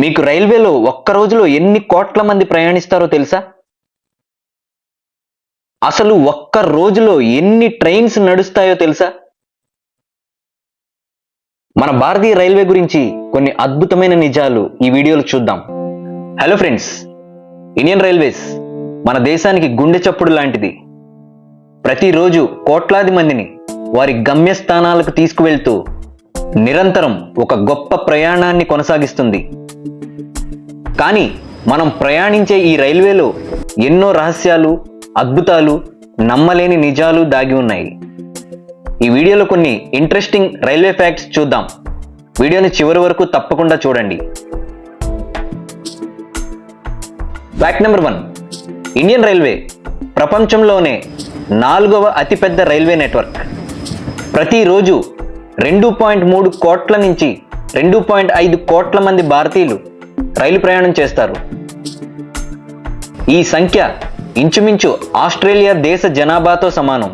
మీకు రైల్వేలో ఒక్క రోజులో ఎన్ని కోట్ల మంది ప్రయాణిస్తారో తెలుసా? అసలు ఒక్క రోజులో ఎన్ని ట్రైన్స్ నడుస్తాయో తెలుసా? మన భారతీయ రైల్వే గురించి కొన్ని అద్భుతమైన నిజాలు ఈ వీడియోలో చూద్దాం. హలో ఫ్రెండ్స్ ఇండియన్ రైల్వేస్ మన దేశానికి గుండె చప్పుడు లాంటిది. ప్రతిరోజు కోట్లాది మందిని వారి గమ్యస్థానాలకు తీసుకువెళ్తూ నిరంతరం ఒక గొప్ప ప్రయాణాన్ని కొనసాగిస్తుంది. కానీ మనం ప్రయాణించే ఈ రైల్వేలో ఎన్నో రహస్యాలు అద్భుతాలు నమ్మలేని నిజాలు దాగి ఉన్నాయి. ఈ వీడియోలో కొన్ని ఇంట్రెస్టింగ్ రైల్వే ఫ్యాక్ట్స్ చూద్దాం. వీడియోని చివరి వరకు తప్పకుండా చూడండి. Fact number one. Indian railway ప్రపంచంలోనే నాలుగవ అతిపెద్ద రైల్వే నెట్వర్క్. ప్రతిరోజు రెండు పాయింట్ మూడు కోట్ల నుంచి రెండు పాయింట్ ఐదు కోట్ల మంది భారతీయులు రైలు ప్రయాణం చేస్తారు. ఈ సంఖ్య ఇంచుమించు ఆస్ట్రేలియా దేశ జనాభాతో సమానం.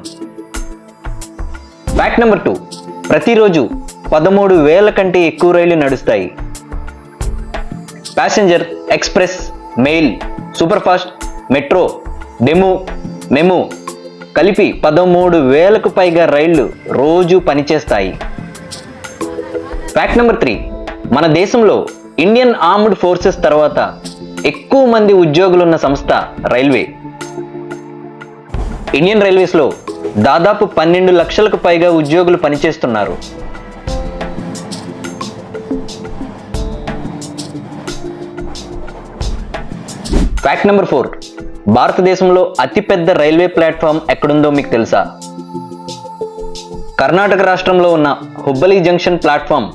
ఫ్యాక్ట్ నెంబర్ టూ ప్రతిరోజు పదమూడు వేల కంటే ఎక్కువ రైళ్ళు నడుస్తాయి. Passenger express mail super fast metro DEMU MEMU కలిపి పదమూడు వేలకు పైగా రైళ్ళు రోజు పనిచేస్తాయి. ఫ్యాక్ట్ నెంబర్ త్రీ మన దేశంలో ఇండియన్ ఆర్మ్డ్ ఫోర్సెస్ తర్వాత ఎక్కువ మంది ఉద్యోగులున్న సంస్థ రైల్వే. ఇండియన్ రైల్వేస్లో దాదాపు పన్నెండు లక్షలకు పైగా ఉద్యోగులు పనిచేస్తున్నారు. ఫ్యాక్ట్ నెంబర్ ఫోర్ భారతదేశంలో అతిపెద్ద రైల్వే ప్లాట్ఫామ్ ఎక్కడుందో మీకు తెలుసా? కర్ణాటక రాష్ట్రంలో ఉన్న హుబ్బలి జంక్షన్ ప్లాట్ఫామ్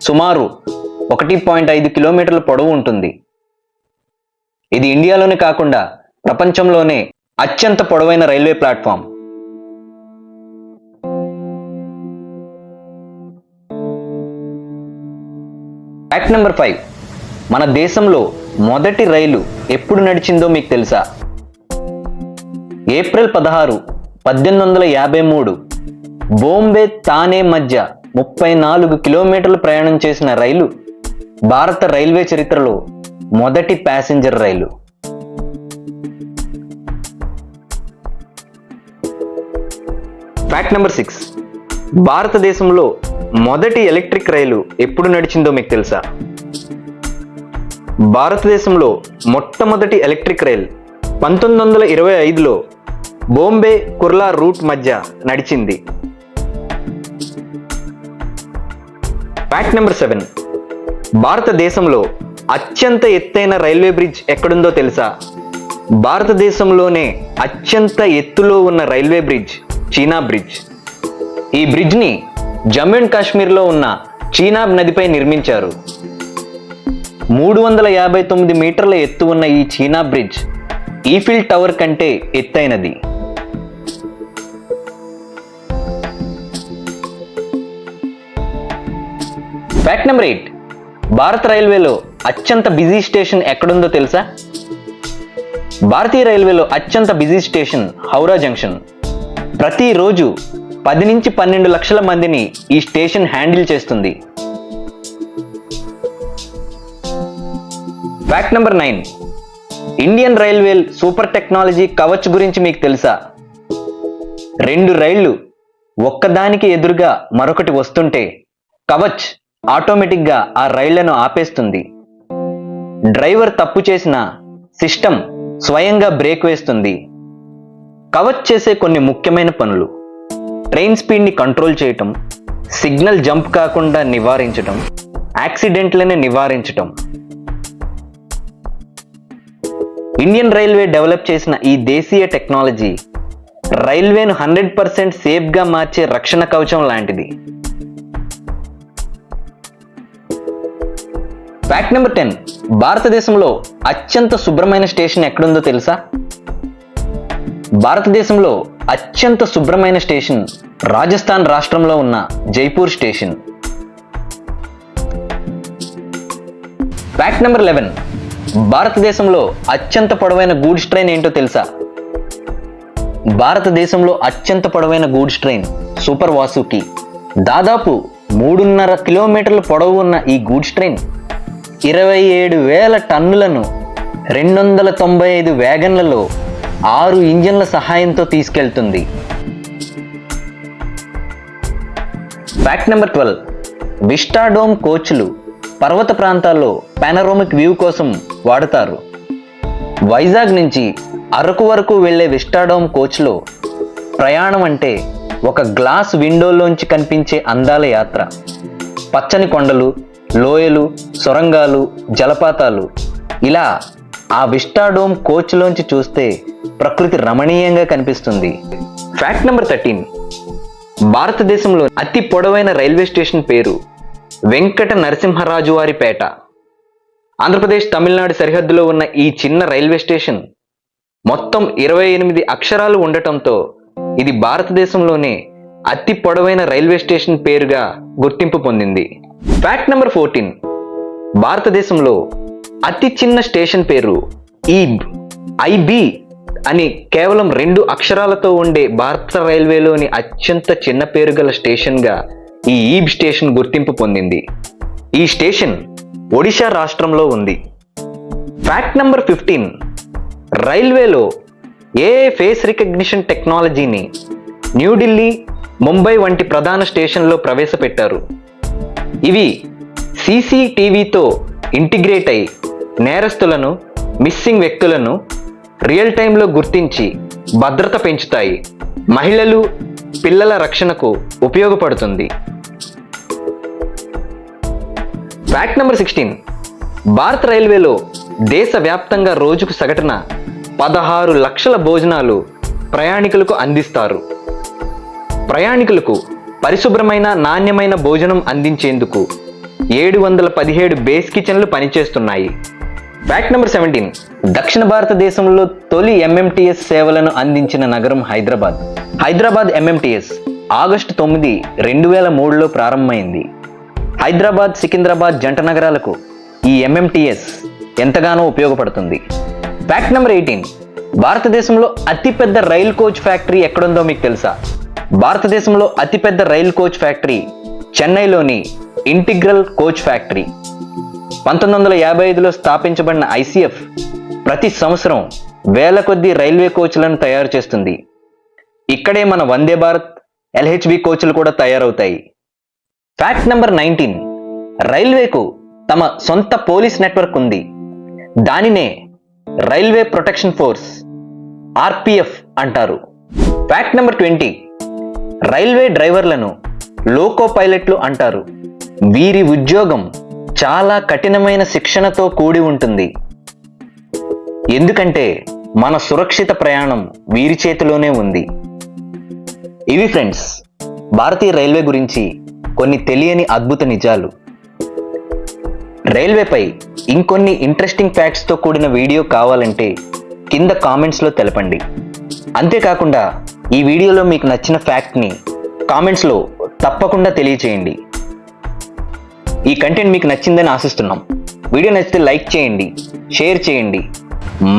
సుమారు ఒకటి పాయింట్ ఐదు కిలోమీటర్ల పొడవు ఉంటుంది. ఇది ఇండియాలోనే కాకుండా ప్రపంచంలోనే అత్యంత పొడవైన railway platform. Fact number five. మన దేశంలో మొదటి రైలు ఎప్పుడు నడిచిందో మీకు తెలుసా? ఏప్రిల్ పదహారు పద్దెనిమిది వందల యాభై మూడు. బోంబే తానే మధ్య ముప్పై నాలుగు కిలోమీటర్లు ప్రయాణం చేసిన రైలు భారత రైల్వే చరిత్రలో మొదటి passenger rail. Fact number six. భారతదేశంలో మొదటి ఎలక్ట్రిక్ రైలు ఎప్పుడు నడిచిందో మీకు తెలుసా? భారతదేశంలో మొట్టమొదటి ఎలక్ట్రిక్ రైల్ పంతొమ్మిది వందల ఇరవై ఐదులో బోంబే కుర్లా రూట్ మధ్య నడిచింది. ఫ్యాక్ట్ నెంబర్ సెవెన్ భారతదేశంలో అత్యంత ఎత్తైన రైల్వే బ్రిడ్జ్ ఎక్కడుందో తెలుసా? భారతదేశంలోనే అత్యంత ఎత్తులో ఉన్న రైల్వే బ్రిడ్జ్ చీనా బ్రిడ్జ్. ఈ బ్రిడ్జ్ని జమ్మూ అండ్ కాశ్మీర్లో ఉన్న చీనాబ్ నదిపై నిర్మించారు. మూడు వందల యాభై తొమ్మిది మీటర్ల ఎత్తు ఉన్న ఈ చీనా బ్రిడ్జ్ ఈఫిల్ టవర్ కంటే ఎత్తైనది. ఫ్యాక్ట్ నెంబర్ ఎయిట్ భారత రైల్వేలో అత్యంత బిజీ స్టేషన్ ఎక్కడుందో తెలుసా? భారతీయ రైల్వేలో అత్యంత బిజీ స్టేషన్ హౌరా జంక్షన్. ప్రతిరోజు పది నుంచి పన్నెండు లక్షల మందిని ఈ స్టేషన్ హ్యాండిల్ చేస్తుంది. Fact number nine Indian railway super technology Kavach గురించి మీకు తెలుసా? రెండు రైళ్ళు ఒక్కదానికి ఎదురుగా మరొకటి వస్తుంటే కవచ్ ఆటోమేటిక్గా ఆ రైళ్ళను ఆపేస్తుంది. డ్రైవర్ తప్పు చేసిన సిస్టమ్ స్వయంగా బ్రేక్ వేస్తుంది. కవచ్ చేసే కొన్ని ముఖ్యమైన పనులు. ట్రైన్ స్పీడ్ని కంట్రోల్ చేయటం సిగ్నల్ జంప్ కాకుండా నివారించటం యాక్సిడెంట్లని నివారించటం. ఇండియన్ రైల్వే డెవలప్ చేసిన ఈ దేశీయ టెక్నాలజీ రైల్వేను హండ్రెడ్ పర్సెంట్ సేఫ్గా మార్చే రక్షణ కవచం లాంటిది. ఫ్యాక్ట్ నెంబర్ టెన్ భారతదేశంలో అత్యంత శుభ్రమైన స్టేషన్ ఎక్కడుందో తెలుసా? భారతదేశంలో అత్యంత శుభ్రమైన స్టేషన్ రాజస్థాన్ రాష్ట్రంలో ఉన్న Jaipur station. Fact number eleven భారతదేశంలో అత్యంత పొడవైన గూడ్స్ ట్రైన్ ఏంటో తెలుసా? భారతదేశంలో అత్యంత పొడవైన గూడ్స్ ట్రైన్ సూపర్ వాసుకి. దాదాపు మూడున్నర కిలోమీటర్ల పొడవు ఉన్న ఈ గూడ్స్ ట్రైన్ ఇరవై ఏడు వేల టన్నులను రెండు వందల తొంభై ఐదు వ్యాగన్లలో ఆరు ఇంజన్ల సహాయంతో తీసుకెళ్తుంది. Fact number twelve. విస్టాడోమ్ కోచ్లు పర్వత ప్రాంతాల్లో పానరోమిక్ వ్యూ కోసం వాడతారు. వైజాగ్ నుంచి అరకు వరకు వెళ్ళే విస్టాడోమ్ కోచ్లో ప్రయాణం అంటే ఒక గ్లాస్ విండోలోంచి కనిపించే అందాల యాత్ర. పచ్చని కొండలు లోయలు సొరంగాలు జలపాతాలు. ఇలా ఆ విస్టాడోమ్ కోచ్లోంచి చూస్తే ప్రకృతి రమణీయంగా కనిపిస్తుంది. Fact number thirteen. భారతదేశంలో అతి పొడవైన రైల్వే స్టేషన్ పేరు వెంకట నరసింహరాజు వారి పేట. ఆంధ్రప్రదేశ్ తమిళనాడు సరిహద్దులో ఉన్న ఈ చిన్న రైల్వే స్టేషన్ మొత్తం ఇరవై ఎనిమిది అక్షరాలు ఉండటంతో ఇది భారతదేశంలోనే అతి పొడవైన రైల్వే స్టేషన్ పేరుగా గుర్తింపు పొందింది. ఫ్యాక్ట్ నెంబర్ ఫోర్టీన్ భారతదేశంలో అతి చిన్న స్టేషన్ పేరు ఈబ్ ఐబి అని కేవలం రెండు అక్షరాలతో ఉండే భారత రైల్వేలోని అత్యంత చిన్న పేరు గల స్టేషన్గా ఈ ఈబ్ స్టేషన్ గుర్తింపు పొందింది. ఈ స్టేషన్ ఒడిషా రాష్ట్రంలో ఉంది. ఫ్యాక్ట్ నెంబర్ ఫిఫ్టీన్ రైల్వేలో ఏ ఫేస్ రికగ్నిషన్ టెక్నాలజీని న్యూఢిల్లీ ముంబై వంటి ప్రధాన స్టేషన్లో ప్రవేశపెట్టారు. ఇవి సీసీటీవీతో ఇంటిగ్రేట్ అయి నేరస్తులను మిస్సింగ్ వ్యక్తులను రియల్ టైంలో గుర్తించి భద్రత పెంచుతాయి. మహిళలు పిల్లల రక్షణకు ఉపయోగపడుతుంది. ఫ్యాక్ట్ నెంబర్ సిక్స్టీన్ భారత రైల్వేలో దేశవ్యాప్తంగా రోజుకు సగటున పదహారు లక్షల భోజనాలు ప్రయాణికులకు అందిస్తారు. ప్రయాణికులకు పరిశుభ్రమైన నాణ్యమైన భోజనం అందించేందుకు ఏడు వందల పదిహేడు బేస్ కిచెన్లు పనిచేస్తున్నాయి. ఫ్యాక్ట్ నెంబర్ సెవెంటీన్ దక్షిణ భారతదేశంలో తొలి ఎంఎంటీఎస్ సేవలను అందించిన నగరం హైదరాబాద్. హైదరాబాద్ ఎంఎంటీఎస్ ఆగస్టు తొమ్మిది రెండు వేల మూడులో ప్రారంభమైంది. హైదరాబాద్ సికింద్రాబాద్ జంట నగరాలకు ఈ ఎంఎంటీఎస్ ఎంతగానో ఉపయోగపడుతుంది. ఫ్యాక్ట్ నెంబర్ ఎయిటీన్ భారతదేశంలో అతిపెద్ద రైల్ కోచ్ ఫ్యాక్టరీ ఎక్కడుందో మీకు తెలుసా? భారతదేశంలో అతిపెద్ద రైల్ కోచ్ ఫ్యాక్టరీ చెన్నైలోని ఇంటిగ్రల్ కోచ్ ఫ్యాక్టరీ. పంతొమ్మిది వందల యాభై ఐదులో స్థాపించబడిన ఐసీఎఫ్ ప్రతి సంవత్సరం వేల కొద్ది రైల్వే కోచ్లను తయారు చేస్తుంది. ఇక్కడే మన వందే భారత్ ఎల్హెచ్బి కోచ్లు కూడా తయారవుతాయి. ఫ్యాక్ట్ నెంబర్ నైన్టీన్ రైల్వేకు తమ సొంత పోలీస్ నెట్వర్క్ ఉంది. దానినే రైల్వే ప్రొటెక్షన్ ఫోర్స్ ఆర్పిఎఫ్ అంటారు. ఫ్యాక్ట్ నెంబర్ ట్వంటీ రైల్వే డ్రైవర్లను లోకో పైలట్లు అంటారు. వీరి ఉద్యోగం చాలా కఠినమైన శిక్షణతో కూడి ఉంటుంది. ఎందుకంటే మన సురక్షిత ప్రయాణం వీరి చేతిలోనే ఉంది. ఇవి ఫ్రెండ్స్ భారతీయ రైల్వే గురించి కొన్ని తెలియని అద్భుత నిజాలు. రైల్వేపై ఇంకొన్ని ఇంట్రెస్టింగ్ ఫ్యాక్ట్స్తో కూడిన వీడియో కావాలంటే కింద కామెంట్స్లో తెలపండి. అంతేకాకుండా ఈ వీడియోలో మీకు నచ్చిన ఫ్యాక్ట్ని కామెంట్స్లో తప్పకుండా తెలియచేయండి. ఈ కంటెంట్ మీకు నచ్చిందని ఆశిస్తున్నాం. వీడియో నచ్చితే లైక్ చేయండి షేర్ చేయండి.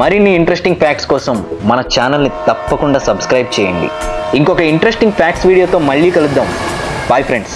మరిన్ని ఇంట్రెస్టింగ్ ఫ్యాక్ట్స్ కోసం మన ఛానల్ని తప్పకుండా సబ్స్క్రైబ్ చేయండి. ఇంకొక ఇంట్రెస్టింగ్ ఫ్యాక్ట్స్ వీడియోతో మళ్ళీ కలుద్దాం. Bye friends.